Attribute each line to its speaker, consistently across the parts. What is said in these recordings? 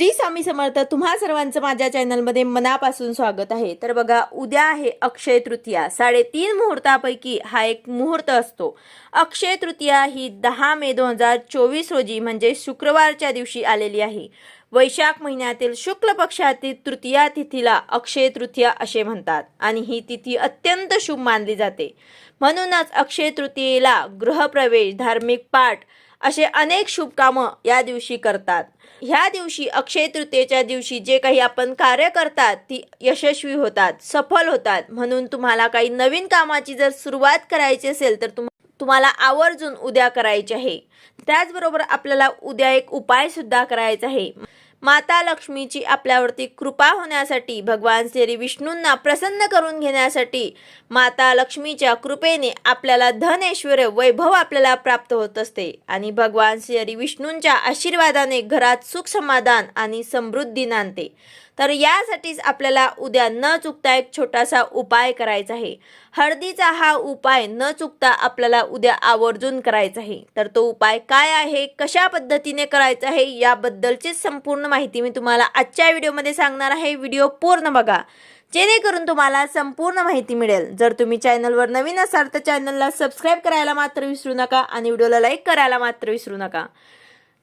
Speaker 1: श्री स्वामी समर्थ तुम्हा सर्वांचं माझ्या चॅनलमध्ये मनापासून स्वागत आहे. तर बघा उद्या आहे अक्षय तृतीया. साडेतीन मुहूर्तापैकी हा एक मुहूर्त असतो. अक्षय तृतीया ही दहा मे दोन हजार चोवीस रोजी म्हणजे शुक्रवारच्या दिवशी आलेली आहे. वैशाख महिन्यातील शुक्ल पक्षातील तृतीया तिथीला अक्षय तृतीया असे म्हणतात आणि ही तिथी अत्यंत शुभ मानली जाते. म्हणूनच अक्षय तृतीयेला गृहप्रवेश धार्मिक पाठ असे अनेक शुभ कामं या दिवशी करतात. ह्या दिवशी अक्षय तृतीयेच्या दिवशी जे काही आपण कार्य करतात ती यशस्वी होतात सफल होतात. म्हणून तुम्हाला काही नवीन कामाची जर सुरुवात करायची असेल तर तुम तुम्हाला आवर्जून उद्या करायचे आहे. त्याचबरोबर आपल्याला उद्या एक उपाय सुद्धा करायचा आहे. माता लक्ष्मीची आपल्यावरती कृपा होण्यासाठी भगवान श्री विष्णूंना प्रसन्न करून घेण्यासाठी माता लक्ष्मीच्या कृपेने आपल्याला धन ऐश्वर्य वैभव आपल्याला प्राप्त होत असते आणि भगवान श्री विष्णूंच्या आशीर्वादाने घरात सुख समाधान आणि समृद्धी नांदते. तर यासाठीच आपल्याला उद्या न चुकता एक छोटासा उपाय करायचा आहे. हळदीचा हा उपाय न चुकता आपल्याला उद्या आवर्जून करायचा आहे. तर तो उपाय काय आहे? कशा पद्धतीने करायचा आहे? याबद्दलची संपूर्ण माहिती मी तुम्हाला आजच्या व्हिडिओमध्ये सांगणार आहे. व्हिडिओ पूर्ण बघा. जेणेकरून तुम्हाला संपूर्ण माहिती मिळेल. जर तुम्ही चॅनलवर नवीन असाल तर चॅनलला सबस्क्राईब करायला मात्र विसरू नका आणि व्हिडिओला लाईक करायला मात्र विसरू नका.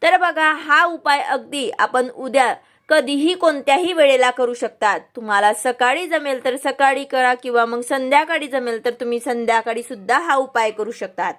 Speaker 1: तर बघा हा उपाय अगदी आपण उद्या कधीही कोणत्याही वेळेला करू शकतात. तुम्हाला सकाळी जमेल तर सकाळी करा किंवा मग संध्याकाळी जमेल तर तुम्ही संध्याकाळी सुद्धा हा उपाय करू शकतात.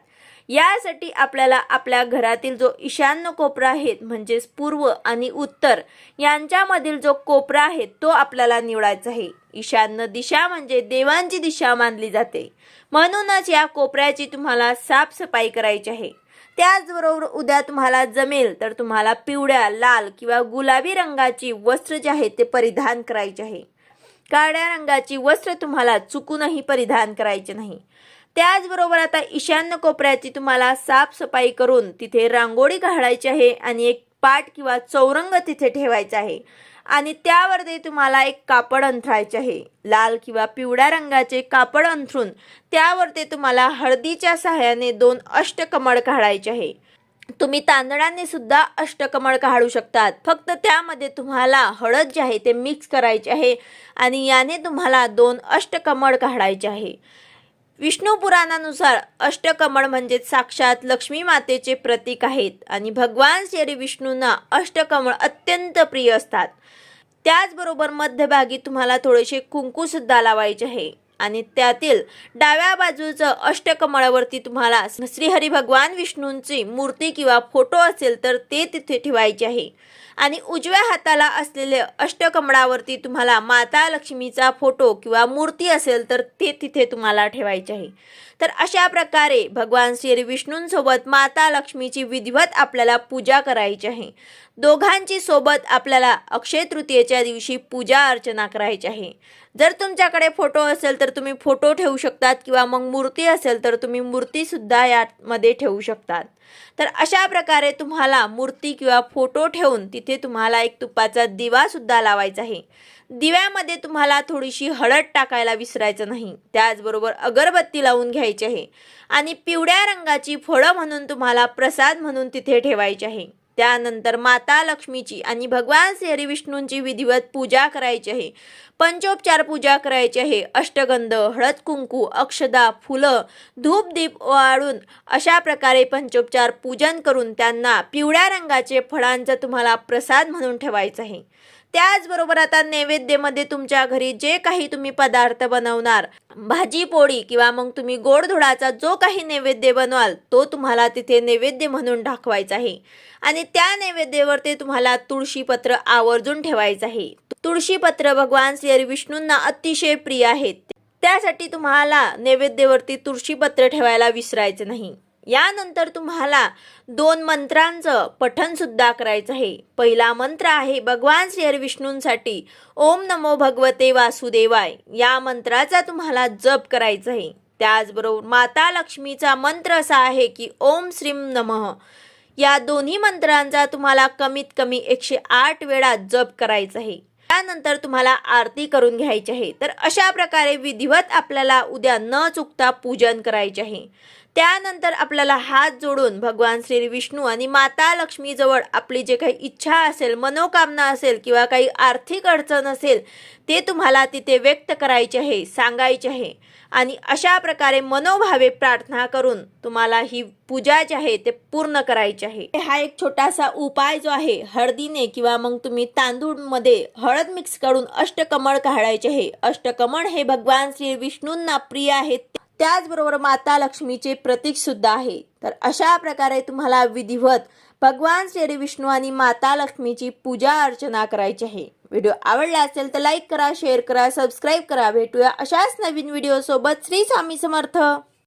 Speaker 1: यासाठी आपल्याला आपल्या घरातील जो ईशान्य कोपरा आहे म्हणजेच पूर्व आणि उत्तर यांच्यामधील जो कोपरा आहे तो आपल्याला निवडायचा आहे. ईशान्य दिशा म्हणजे देवांची दिशा मानली जाते. म्हणूनच या कोपऱ्याची तुम्हाला साफसफाई करायची आहे. त्याचबरोबर उद्या तुम्हाला जमेल तर तुम्हाला पिवळ्या लाल किंवा गुलाबी रंगाची वस्त्र जे आहे ते परिधान करायचे आहे. काळ्या रंगाची वस्त्र तुम्हाला चुकूनही परिधान करायचे नाही. त्याचबरोबर आता ईशान्य कोपऱ्याची तुम्हाला साफसफाई करून तिथे रांगोळी काढायची आहे आणि एक पाट किंवा चौरंग तिथे ठेवायचा आहे. आणि त्यावर ते तुम्हाला एक कापड अंथरायचे आहे. लाल किंवा पिवळ्या रंगाचे कापड अंथरून त्यावर ते तुम्हाला हळदीच्या सहाय्याने दोन अष्टकमळ काढायचे आहे. तुम्ही तांदळाने सुद्धा अष्टकमळ काढू शकतात. फक्त त्यामध्ये तुम्हाला हळद जे आहे ते मिक्स करायचे आहे आणि याने तुम्हाला दोन अष्टकमळ काढायचे आहे. विष्णू पुराणानुसार अष्टकमळ म्हणजे साक्षात लक्ष्मी मातेचे प्रतीक आहेत आणि भगवान श्री विष्णूंना अष्टकमळ अत्यंत प्रिय असतात. त्याचबरोबर मध्यभागी तुम्हाला थोडेसे कुंकू सुद्धा लावायचे आहे. आणि त्यातील डाव्या बाजूचं अष्टकमळावरती तुम्हाला श्रीहरी भगवान विष्णूंची मूर्ती किंवा फोटो असेल तर ते तिथे ठेवायचे आहे. आणि उजव्या हाताला असलेले अष्टकमळावरती तुम्हाला माता लक्ष्मीचा फोटो किंवा मूर्ती असेल तर ते तिथे तुम्हाला ठेवायचे आहे. तर अशा प्रकारे भगवान श्री विष्णूंसोबत माता लक्ष्मीची विधिवत आपल्याला पूजा करायची आहे. दोघांची सोबत आपल्याला अक्षय तृतीयेच्या दिवशी पूजा अर्चना करायची आहे. जर तुमच्याकडे फोटो असेल तर तुम्ही फोटो ठेवू शकतात किंवा मग मूर्ती असेल तर तुम्ही मूर्तीसुद्धा यामध्ये ठेवू शकतात. तर अशा प्रकारे तुम्हाला मूर्ती किंवा फोटो ठेवून तिथे तुम्हाला एक तुपाचा दिवासुद्धा लावायचा आहे. दिव्यामध्ये तुम्हाला थोडीशी हळद टाकायला विसरायचं नाही. त्याचबरोबर अगरबत्ती लावून घ्यायची आहे. आणि पिवळ्या रंगाची फळं म्हणून तुम्हाला प्रसाद म्हणून तिथे ठेवायची आहे. त्यानंतर माता लक्ष्मीची आणि भगवान श्री विष्णूंची विधिवत पूजा करायची आहे. पंचोपचार पूजा करायची आहे. अष्टगंध हळद कुंकू अक्षदा फुलं धूप दीप वाळून अशा प्रकारे पंचोपचार पूजन करून त्यांना पिवळ्या रंगाचे फळांचा तुम्हाला प्रसाद म्हणून ठेवायचा आहे. त्याचबरोबर आता नैवेद्यामध्ये तुमच्या घरी जे काही तुम्ही पदार्थ बनवणार भाजी पोळी किंवा मग तुम्ही गोडधोडाचा जो काही नैवेद्य बनवाल तो तुम्हाला तिथे नैवेद्य म्हणून दाखवायचा आहे. आणि त्या नैवेद्यावर ते तुम्हाला तुळशीपत्र आवर्जून ठेवायचं आहे. तुळशीपत्र भगवान श्री विष्णूंना अतिशय प्रिय आहेत त्यासाठी तुम्हाला नैवेद्यावरती तुळशीपत्र ठेवायला विसरायचं नाही. यानंतर तुम्हाला दोन मंत्रांचं पठण सुद्धा करायचं आहे. पहिला मंत्र आहे भगवान श्री विष्णूंसाठी ओम नमो भगवते वासुदेवाय. या मंत्राचा तुम्हाला जप करायचा आहे. त्याचबरोबर माता लक्ष्मीचा मंत्र असा आहे की ओम श्रीम नमः. या दोन्ही मंत्रांचा तुम्हाला कमीत कमी एकशे आठ वेळा जप करायचा आहे. त्यानंतर तुम्हाला आरती करून घ्यायची आहे. तर अशा प्रकारे विधिवत आपल्याला उद्या न चुकता पूजन करायचे आहे. त्यानंतर आपल्याला हात जोडून भगवान श्री विष्णू आणि माता लक्ष्मीजवळ आपली जे काही इच्छा असेल मनोकामना असेल किंवा काही आर्थिक अडचण असेल ते तुम्हाला तिथे व्यक्त करायचे आहे सांगायचे आहे. आणि अशा प्रकारे मनोभावे प्रार्थना करून तुम्हाला ही पूजा जी आहे ते पूर्ण करायची आहे. हा एक छोटासा उपाय जो आहे हळदीने किंवा मग तुम्ही तांदूळमध्ये हळद मिक्स करून अष्टकमळ काढायचे आहे. अष्टकमळ हे भगवान श्री विष्णूंना प्रिय आहेत त्याचबरोबर माता लक्ष्मीचे प्रतीक सुद्धा आहे. तर अशा प्रकारे तुम्हाला विधिवत भगवान श्री विष्णू आणि माता लक्ष्मीची पूजा अर्चना करायची आहे. व्हिडिओ आवडला असेल तर लाईक करा शेअर करा सबस्क्राईब करा. भेटूया अशाच नवीन व्हिडिओ सोबत श्री स्वामी समर्थ.